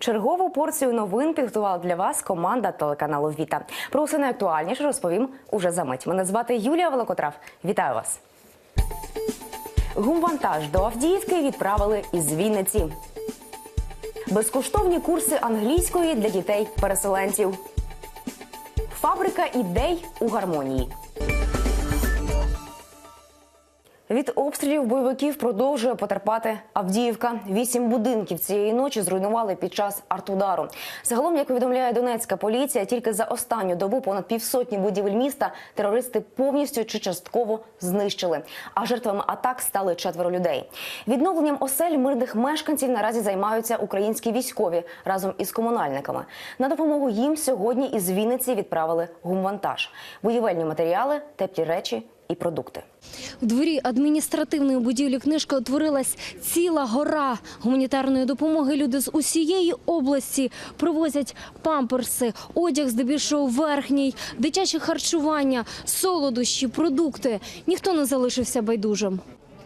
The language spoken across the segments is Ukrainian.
Чергову порцію новин підготувала для вас команда телеканалу Віта. Про усе найактуальніше розповім уже за мить. Мене звати Юлія Великотрав. Вітаю вас. Гумвантаж до Авдіївки відправили із Вінниці. Безкоштовні курси англійської для дітей-переселенців. Фабрика ідей у гармонії. Від обстрілів бойовиків продовжує потерпати Авдіївка. Вісім будинків цієї ночі зруйнували під час артудару. Загалом, як повідомляє Донецька поліція, тільки за останню добу понад півсотні будівель міста терористи повністю чи частково знищили. А жертвами атак стали четверо людей. Відновленням осель мирних мешканців наразі займаються українські військові разом із комунальниками. На допомогу їм сьогодні із Вінниці відправили гумвантаж, будівельні матеріали, теплі речі і продукти. У дворі адміністративної будівлі книжка утворилась ціла гора гуманітарної допомоги. Люди з усієї області привозять памперси, одяг здебільшого верхній, дитяче харчування, солодощі, продукти. Ніхто не залишився байдужим.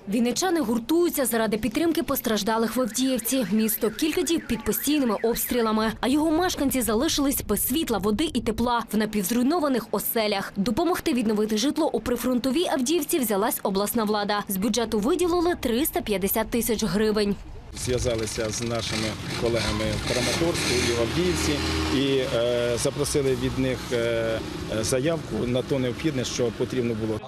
Вінничани гуртуються заради підтримки постраждалих в Авдіївці. Місто кілька діб під постійними обстрілами, а його мешканці залишились без світла, води і тепла в напівзруйнованих оселях. Допомогти відновити житло у прифронтовій Авдіївці взялась обласна влада. З бюджету виділили 350 тисяч гривень. Зв'язалися з нашими колегами в Краматорську і в Авдіївці і е, запросили від них е, е, заявку на то необхідне, що потрібно було.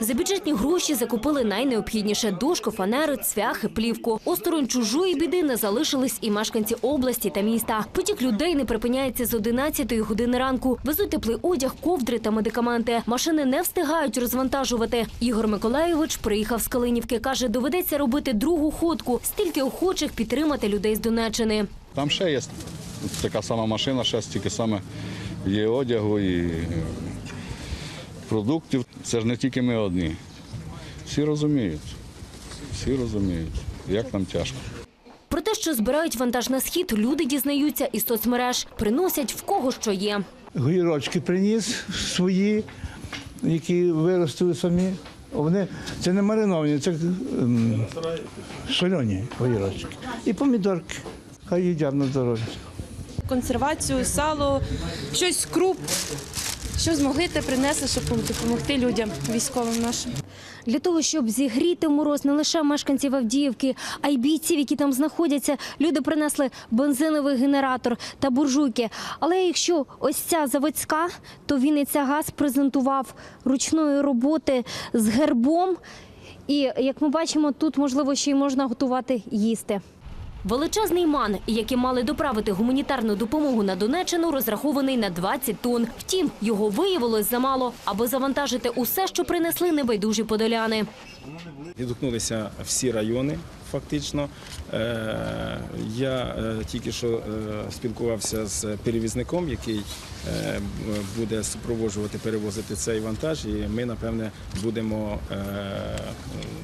За бюджетні гроші закупили найнеобхідніше – дошку, фанери, цвяхи, плівку. Осторонь чужої біди не залишились і мешканці області та міста. Потік людей не припиняється з 11 години ранку. Везуть теплий одяг, ковдри та медикаменти. Машини не встигають розвантажувати. Ігор Миколайович приїхав з Калинівки. Каже, доведеться робити другу ходку. Стільки охочих підтримати людей з Донеччини. Там ще є така сама машина, ще стільки саме є одягу і продуктів. Це ж не тільки ми одні. Всі розуміють. Всі розуміють, як нам тяжко. Про те, що збирають вантаж на схід, люди дізнаються із соцмереж. Приносять в кого що є. Гірочки приніс свої, які виростили самі. Вони це не мариновані, це ем, солені огірочки. І помідорки. Хай їдять на здоров'я. консервацію, сало, щось круп. Що змогли, те принесли, щоб допомогти людям, військовим нашим. Для того, щоб зігріти мороз не лише мешканців Авдіївки, а й бійців, які там знаходяться, люди принесли бензиновий генератор та буржуйки. Але якщо ось ця заводська, то Вінниця газ презентував ручної роботи з гербом. І як ми бачимо, тут можливо ще й можна готувати їсти. Величезний ман, який мали доправити гуманітарну допомогу на Донеччину, розрахований на 20 тонн. Втім, його виявилось замало, аби завантажити усе, що принесли небайдужі подоляни. Відгукнулися всі райони. Фактично, Е, я е, тільки що е, спілкувався з перевізником, який буде супроводжувати, перевозити цей вантаж, і ми, напевне, будемо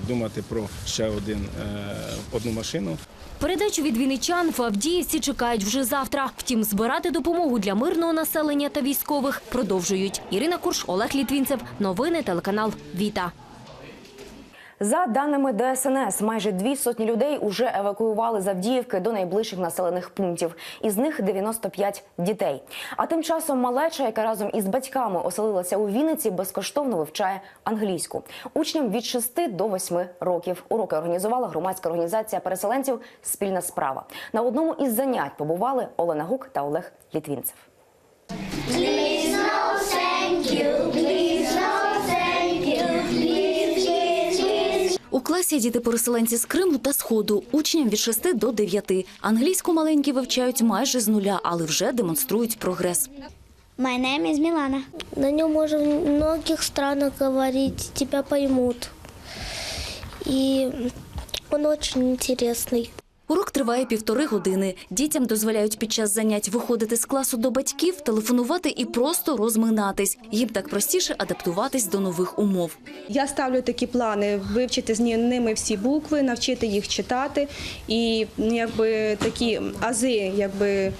думати про ще один, одну машину. Передачу від вінничан в Авдіївці чекають вже завтра. Втім, збирати допомогу для мирного населення та військових продовжують. Ірина Курш, Олег Літвінцев. Новини телеканал Віта. За даними ДСНС, майже дві сотні людей уже евакуювали з Авдіївки до найближчих населених пунктів. Із них 95 дітей. А тим часом малеча, яка разом із батьками оселилася у Вінниці, безкоштовно вивчає англійську. Учням від 6 до 8 років. Уроки організувала громадська організація переселенців Спільна справа. На одному із занять побували Олена Гук та Олег Літвінцев. Please no thank you. Класі діти-переселенці з Криму та Сходу, учням від 6 до 9. Англійську маленькі вивчають майже з нуля, але вже демонструють прогрес. My name is Milana. На нем можно в многих странах говорить, тебя поймут. И он очень интересный. Урок триває півтори години. Дітям дозволяють під час занять виходити з класу до батьків, телефонувати і просто розминатись. Їм так простіше адаптуватись до нових умов. Я ставлю такі плани вивчити з ними всі букви, навчити їх читати і ну, якби такі ази, якби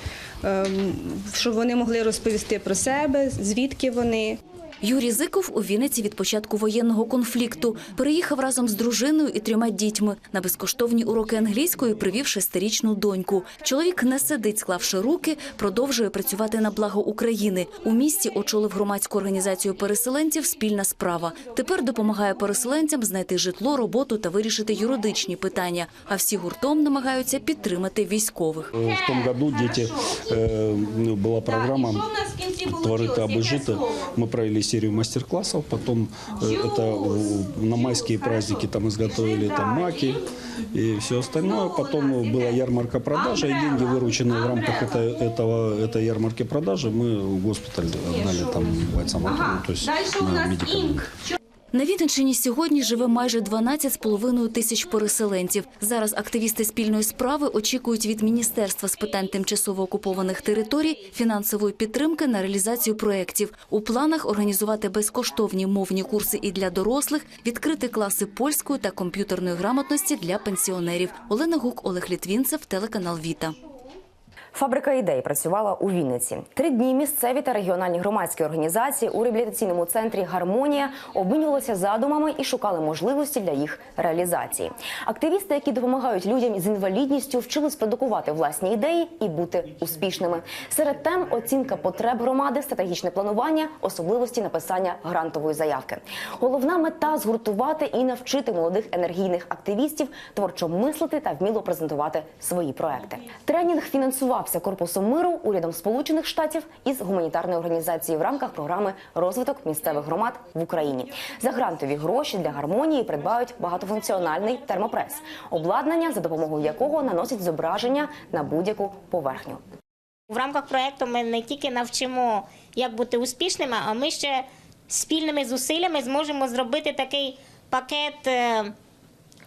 ем, щоб вони могли розповісти про себе, звідки вони. Юрій Зиков у Вінниці від початку воєнного конфлікту. Переїхав разом з дружиною і трьома дітьми. На безкоштовні уроки англійської привів шестирічну доньку. Чоловік не сидить, склавши руки, продовжує працювати на благо України. У місті очолив громадську організацію переселенців Спільна справа. Тепер допомагає переселенцям знайти житло, роботу та вирішити юридичні питання. А всі гуртом намагаються підтримати військових. В том году дети, э, ну, была программа «Творити аби жити». Мы провели серию мастер-классов, потом э, это э, на майские праздники там изготовили там маки и все остальное. Потом была ярмарка продажи, и деньги, вырученные в рамках этой, этого, этой ярмарки продажи, мы в госпиталь отдали там бойцам, ну, то есть на медикаменты. На Вінниччині сьогодні живе майже 12,5 тисяч переселенців. Зараз активісти спільної справи очікують від Міністерства з питань тимчасово окупованих територій фінансової підтримки на реалізацію проєктів. У планах організувати безкоштовні мовні курси і для дорослих, відкрити класи польської та комп'ютерної грамотності для пенсіонерів. Олена Гук, Олег Літвінцев, телеканал Віта. Фабрика ідей працювала у Вінниці. Три дні місцеві та регіональні громадські організації у реабілітаційному центрі Гармонія обмінювалися задумами і шукали можливості для їх реалізації. Активісти, які допомагають людям з інвалідністю, вчились продукувати власні ідеї і бути успішними. Серед тем оцінка потреб громади, стратегічне планування, особливості написання грантової заявки. Головна мета згуртувати і навчити молодих енергійних активістів творчо мислити та вміло презентувати свої проекти. Тренінг фінансувався корпусом миру, урядом Сполучених Штатів із гуманітарної організації в рамках програми розвиток місцевих громад в Україні. За грантові гроші для гармонії придбають багатофункціональний термопрес, обладнання, за допомогою якого наносять зображення на будь-яку поверхню. В рамках проекту ми не тільки навчимо, як бути успішними, а ми ще спільними зусиллями зможемо зробити такий пакет е,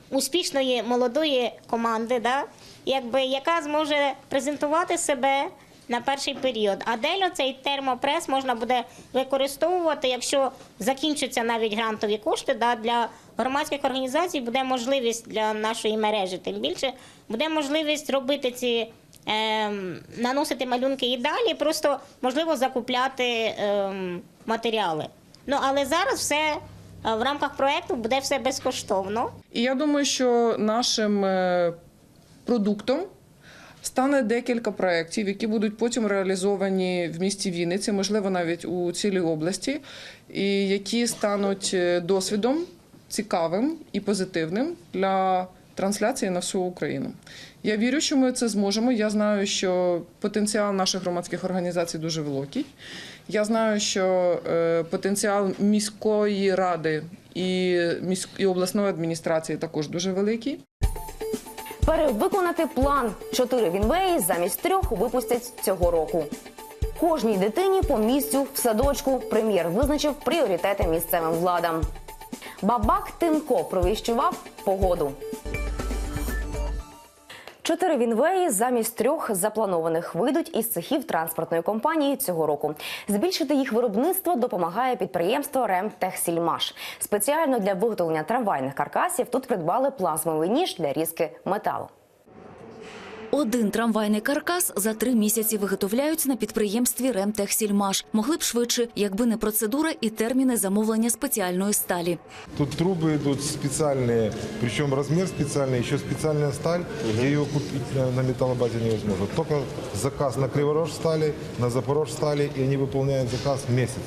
успішної молодої команди, да? якби, яка зможе презентувати себе на перший період. А дель цей термопрес можна буде використовувати, якщо закінчаться навіть грантові кошти. Да, для громадських організацій буде можливість для нашої мережі. Тим більше буде можливість робити ці. ем, наносити малюнки і далі, просто можливо закупляти ем, матеріали. Ну але зараз все в рамках проекту буде все безкоштовно. І я думаю, що нашим е, продуктом стане декілька проєктів, які будуть потім реалізовані в місті Вінниці, можливо, навіть у цілій області, і які стануть е, досвідом цікавим і позитивним для трансляції на всю Україну. Я вірю, що ми це зможемо. Я знаю, що потенціал наших громадських організацій дуже великий. Я знаю, що е, потенціал міської ради і, і обласної адміністрації також дуже великий. Перевиконати план чотири вінвеї замість трьох випустять цього року. Кожній дитині по місцю в садочку прем'єр визначив пріоритети місцевим владам. Бабак Тимко провіщував погоду. Чотири вінвеї замість трьох запланованих вийдуть із цехів транспортної компанії цього року. Збільшити їх виробництво допомагає підприємство «Ремтехсільмаш». Спеціально для виготовлення трамвайних каркасів тут придбали плазмовий ніж для різки металу. Один трамвайний каркас за три місяці виготовляють на підприємстві «Ремтехсільмаш». Могли б швидше, якби не процедура і терміни замовлення спеціальної сталі. Тут трубы идут специальные, причем размер специальный, еще специальная сталь, где ее купить на, на металлобазе невозможно. Только заказ на Криворож стали, на Запорож стали, и они выполняют заказ в месяц.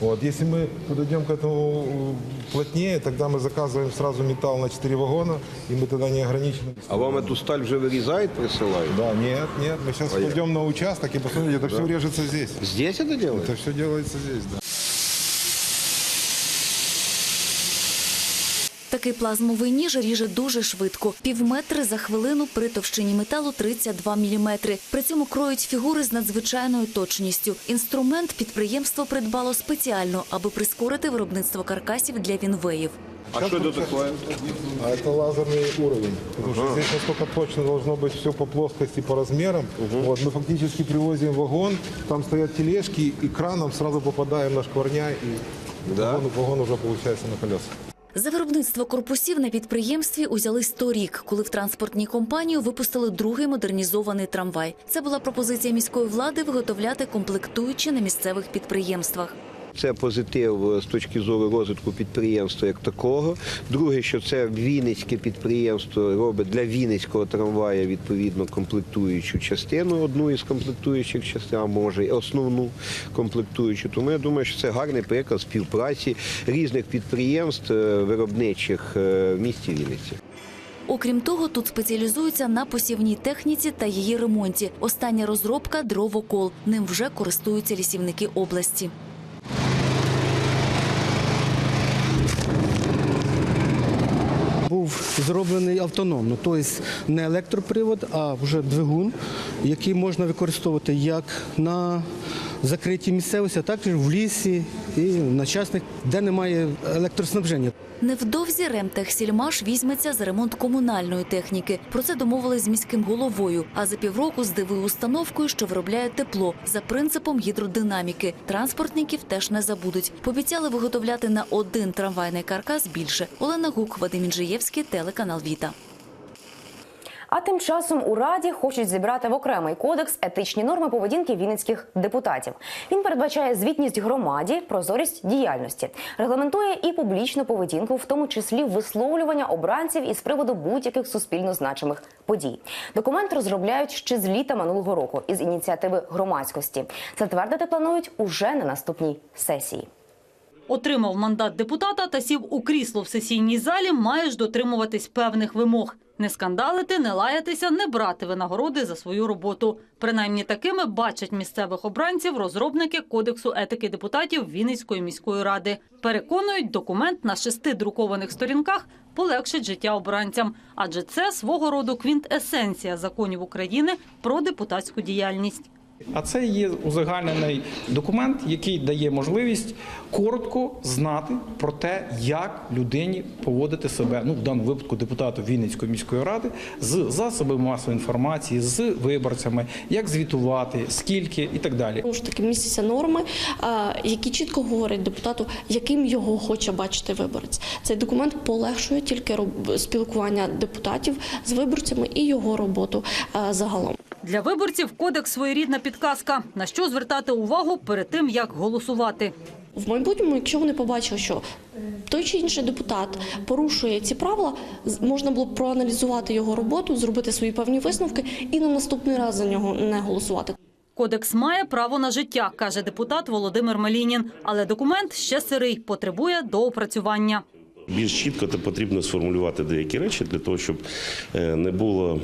Вот. Если мы подойдем к этому э, плотнее, тогда мы заказываем сразу металл на 4 вагона, и мы тогда не ограничены. А вам эту сталь вже вирізають, присилають? Да, нет, нет, мы сейчас пойдем на участок и посмотрите, это все режется здесь. Здесь это делают? Это все делается здесь, да. Такий плазмовий ніж ріже дуже швидко. Півметри за хвилину при товщині металу 32 міліметри. При цьому кроють фігури з надзвичайною точністю. Інструмент підприємство придбало спеціально, аби прискорити виробництво каркасів для вінвеїв. А що це таке? А это лазерный уровень. Потому что здесь настолько точно должно быть все по плоскости, по размерам. Вот, мы фактически привозим вагон, там стоят тележки, и краном сразу попадаем на шкварня, и вагон, вагон уже получается на колесах. За виробництво корпусів на підприємстві узялись торік, коли в транспортній компанії випустили другий модернізований трамвай. Це була пропозиція міської влади виготовляти комплектуючі на місцевих підприємствах. Це позитив е, з точки зору розвитку підприємства як такого. Друге, що це Вінницьке підприємство робить для Вінницького трамвая відповідно комплектуючу частину, одну із комплектуючих частин, а може основну комплектуючу. Тому я думаю, що це гарний приклад співпраці різних підприємств е, виробничих е, в місті Вінниці. Окрім того, тут спеціалізуються на посівній техніці та її ремонті. Остання розробка дровокол. Ним вже користуються лісівники області. Зроблений автономно, тобто не електропривод, а вже двигун, який можна використовувати як на закритій місцевості, а також в лісі і на частних, де немає електроснабження. Невдовзі Ремтехсільмаш візьметься за ремонт комунальної техніки. Про це домовились з міським головою. А за півроку здивує установкою, що виробляє тепло за принципом гідродинаміки. Транспортників теж не забудуть. Пообіцяли виготовляти на один трамвайний каркас більше. Олена Гук, Вадим Інжиєвський, телеканал Віта. А тим часом у раді хочуть зібрати в окремий кодекс етичні норми поведінки вінницьких депутатів. Він передбачає звітність громаді, прозорість діяльності, регламентує і публічну поведінку, в тому числі висловлювання обранців із приводу будь-яких суспільно значимих подій. Документ розробляють ще з літа минулого року із ініціативи громадськості. Затвердити планують уже на наступній сесії. Отримав мандат депутата та сів у крісло в сесійній залі, маєш дотримуватись певних вимог. Не скандалити, не лаятися, не брати винагороди за свою роботу. Принаймні такими бачать місцевих обранців розробники Кодексу етики депутатів Вінницької міської ради. Переконують, документ на шести друкованих сторінках полегшить життя обранцям, адже це свого роду квінтесенція законів України про депутатську діяльність. А це є узагальнений документ, який дає можливість коротко знати про те, як людині поводити себе, ну в даному випадку депутату Вінницької міської ради, з засобами масової інформації, з виборцями, як звітувати, скільки і так далі. Знову ж таки містяться норми, які чітко говорять депутату, яким його хоче бачити виборець. Цей документ полегшує тільки спілкування депутатів з виборцями і його роботу загалом. Для виборців кодекс своєрідна підказка, на що звертати увагу перед тим, як голосувати. В майбутньому, якщо вони побачили, що той чи інший депутат порушує ці правила, можна було б проаналізувати його роботу, зробити свої певні висновки і на наступний раз за нього не голосувати. Кодекс має право на життя, каже депутат Володимир Малінін. Але документ ще сирий, потребує доопрацювання. Більш чітко та потрібно сформулювати деякі речі для того, щоб е, не було.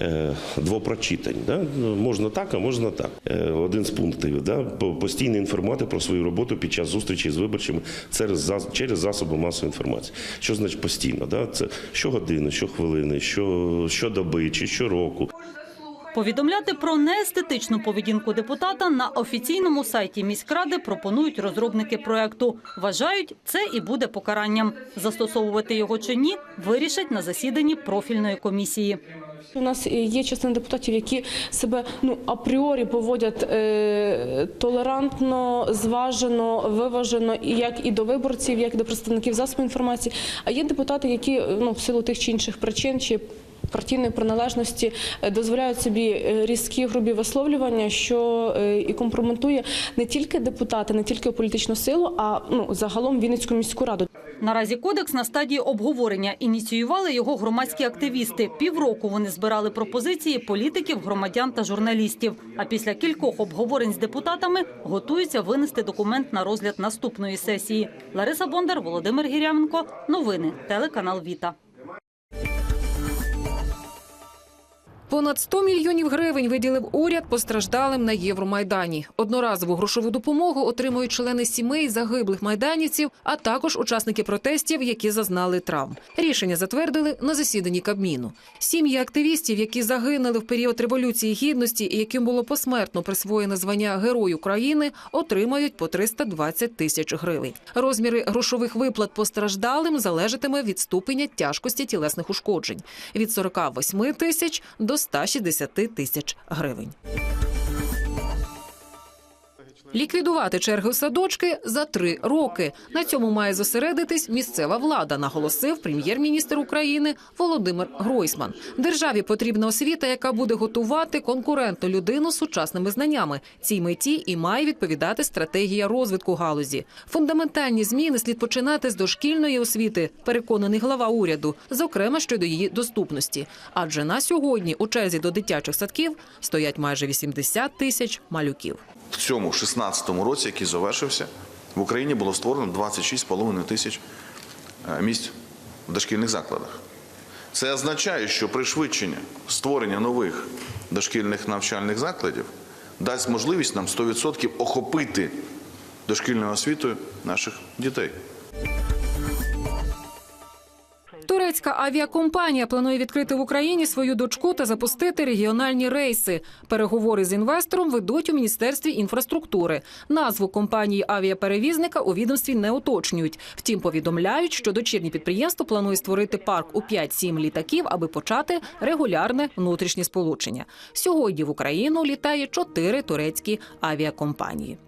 Е, Двопрочитань. Да? Ну, Можна так, а можна так. Е, Один з пунктів. Да? Постійно інформувати про свою роботу під час зустрічі з виборцями через, зас- через засоби масової інформації. Що значить постійно? Да? Це щогодини, щохвилини, що, щодоби чи щороку. Повідомляти про неестетичну поведінку депутата на офіційному сайті міськради пропонують розробники проекту. Вважають, це і буде покаранням. Застосовувати його чи ні, вирішать на засіданні профільної комісії. У нас є частина депутатів, які себе ну апріорі поводять е, толерантно, зважено, виважено, як і до виборців, як і до представників засобів інформації. А є депутати, які ну в силу тих чи інших причин чи партійної приналежності е, дозволяють собі е, різкі грубі висловлювання, що е, і компрометує не тільки депутати, не тільки політичну силу, а ну загалом Вінницьку міську раду. Наразі кодекс на стадії обговорення. Ініціювали його громадські активісти. Півроку вони збирали пропозиції політиків, громадян та журналістів. А після кількох обговорень з депутатами готуються винести документ на розгляд наступної сесії. Лариса Бондар, Володимир Гіряменко. Новини. Телеканал Віта. Понад 100 мільйонів гривень виділив уряд постраждалим на Євромайдані. Одноразову грошову допомогу отримують члени сімей загиблих майданівців, а також учасники протестів, які зазнали травм. Рішення затвердили на засіданні Кабміну. Сім'ї активістів, які загинули в період революції гідності і яким було посмертно присвоєне звання Герой України, отримають по 320 тисяч гривень. Розміри грошових виплат постраждалим залежатиме від ступеня тяжкості тілесних ушкоджень від 48 тисяч до 160 тисяч гривень. Ліквідувати черги в садочки за три роки. На цьому має зосередитись місцева влада, наголосив прем'єр-міністр України Володимир Гройсман. Державі потрібна освіта, яка буде готувати конкурентну людину з сучасними знаннями. Цій меті і має відповідати стратегія розвитку галузі. Фундаментальні зміни слід починати з дошкільної освіти, переконаний глава уряду, зокрема щодо її доступності. Адже на сьогодні у черзі до дитячих садків стоять майже 80 тисяч малюків. В цьому 16-му році, який завершився, в Україні було створено 26,5 тисяч е, місць в дошкільних закладах. Це означає, що пришвидшення створення нових дошкільних навчальних закладів дасть можливість нам 100% охопити дошкільною освітою наших дітей. Турецька авіакомпанія планує відкрити в Україні свою дочку та запустити регіональні рейси. Переговори з інвестором ведуть у міністерстві інфраструктури. Назву компанії авіаперевізника у відомстві не уточнюють. Втім, повідомляють, що дочірнє підприємство планує створити парк у 5-7 літаків, аби почати регулярне внутрішнє сполучення. Сьогодні в Україну літає чотири турецькі авіакомпанії.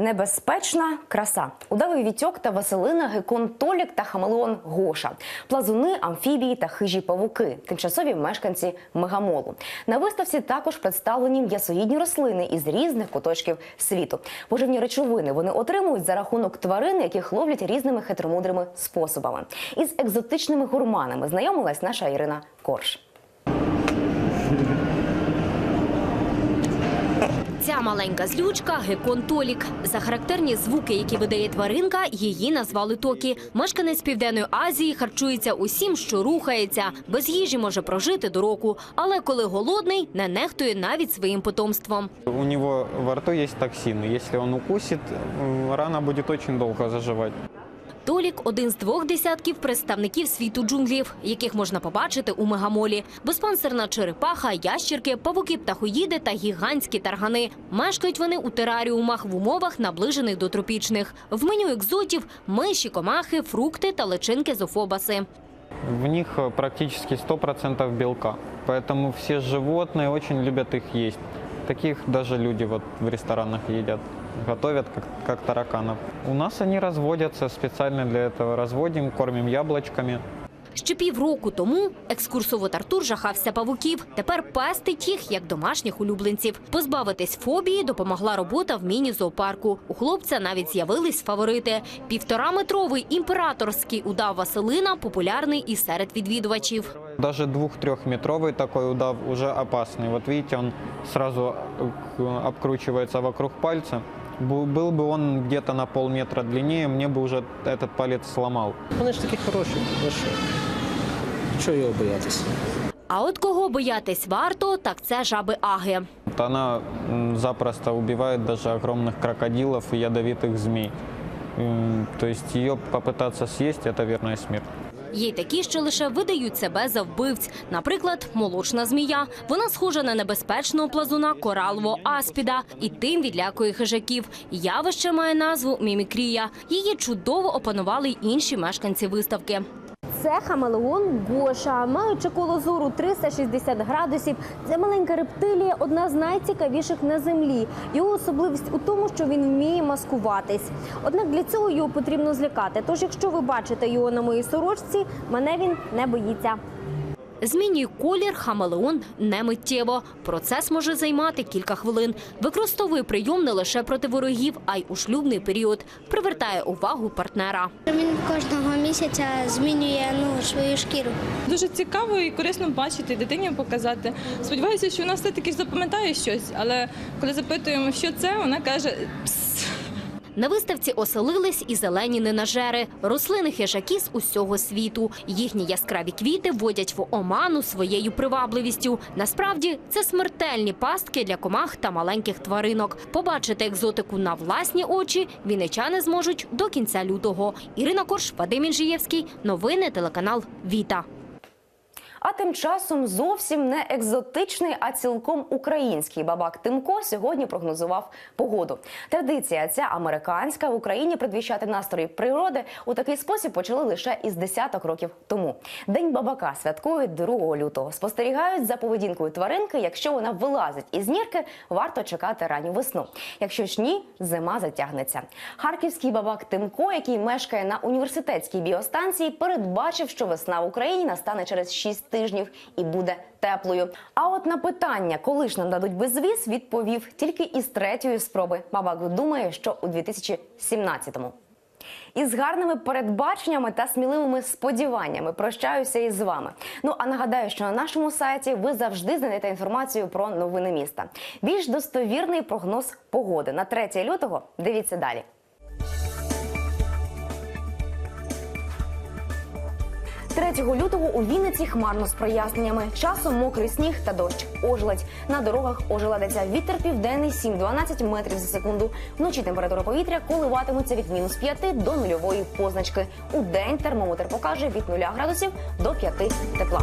Небезпечна краса. Удавий вітьок та Василина, гекон Толік та хамелеон Гоша. Плазуни, амфібії та хижі павуки. Тимчасові мешканці мегамолу. На виставці також представлені м'ясоїдні рослини із різних куточків світу. Поживні речовини вони отримують за рахунок тварин, яких ловлять різними хитромудрими способами. Із екзотичними гурманами знайомилась наша Ірина Корж. Ця маленька злючка гекон Толік. За характерні звуки, які видає тваринка, її назвали Токі. Мешканець Південної Азії харчується усім, що рухається. Без їжі може прожити до року, але коли голодний, не нехтує навіть своїм потомством. У нього во рту є токсини. Якщо он укусить, рана буде дуже довго заживать. Толік один з двох десятків представників світу джунглів, яких можна побачити у мегамолі. Безпансерна черепаха, ящірки, павуки, птахоїди та гігантські таргани. Мешкають вони у тераріумах в умовах, наближених до тропічних. В меню екзотів миші, комахи, фрукти та личинки зофобаси. В них э, практически 100% белка. Поэтому все животные очень любят их есть. Таких даже люди вот в ресторанах едят. Готовят как, как тараканов. У нас они разводятся специально для этого. Разводим, кормим яблочками. Ще півроку тому екскурсовод Артур жахався павуків. Тепер пестить їх як домашніх улюбленців. Позбавитись фобії допомогла робота в міні-зоопарку. У хлопця навіть з'явились фаворити. Півтораметровий імператорський удав Василина популярний і серед відвідувачів. Даже двух-трехметровый такой удав уже опасный. Вот видите, он сразу э, обкручивается вокруг пальца. Бу- Был бы он где-то на полметра длиннее, мне бы уже этот палец сломал. Вони ж такі хороші. Ну що? Чого його боятися? А от кого боятись варто, так це жаби Аги. Вот Она м, запросто убивает даже огромных крокодилов и ядовитых змей. М, То есть ее попытаться съесть – это верная смерть. Є й такі, що лише видають себе за вбивць. Наприклад, молочна змія. Вона схожа на небезпечного плазуна коралового аспіда і тим відлякує хижаків. Явище має назву мімікрія. Її чудово опанували й інші мешканці виставки. Це хамелеон Гоша, маючи коло зору 360 градусів. Це маленька рептилія, одна з найцікавіших на землі. Його особливість у тому, що він вміє маскуватись. Однак для цього його потрібно злякати. Тож, якщо ви бачите його на моїй сорочці, мене він не боїться. Змінює колір хамелеон не миттєво. Процес може займати кілька хвилин. Використовує прийом не лише проти ворогів, а й у шлюбний період. Привертає увагу партнера. Він кожного місяця змінює ну, свою шкіру. Дуже цікаво і корисно бачити, дитині показати. Сподіваюся, що вона все-таки запам'ятає щось, але коли запитуємо, що це, вона каже «Пс». На виставці оселились і зелені ненажери, рослини хижаки з усього світу. Їхні яскраві квіти вводять в оману своєю привабливістю. Насправді це смертельні пастки для комах та маленьких тваринок. Побачити екзотику на власні очі вінничани зможуть до кінця лютого. Ірина Корш, Вадим Інжиєвський. Новини телеканал Віта. А тим часом зовсім не екзотичний, а цілком український бабак Тимко сьогодні прогнозував погоду. Традиція ця американська в Україні предвіщати настрої природи у такий спосіб почали лише із десяток років тому. День бабака святкують 2 лютого. Спостерігають за поведінкою тваринки. Якщо вона вилазить із нірки, варто чекати ранню весну. Якщо ж ні, зима затягнеться. Харківський бабак Тимко, який мешкає на університетській біостанції, передбачив, що весна в Україні настане через 6 тижнів і буде теплою. А от на питання, коли ж нам дадуть безвіз, відповів тільки із третьої спроби. Бабак думає, що у 2017-му. Із гарними передбаченнями та сміливими сподіваннями прощаюся із вами. Ну а нагадаю, що на нашому сайті ви завжди знайдете інформацію про новини міста. Більш достовірний прогноз погоди на 3 лютого. Дивіться далі. 3 лютого у Вінниці хмарно з проясненнями. Часом мокрий сніг та дощ. Ожеледь. На дорогах ожеледиться вітер південний 7-12 метрів за секунду. Вночі температура повітря коливатиметься від мінус 5 до нульової позначки. У день термометр покаже від 0 градусів до 5 тепла.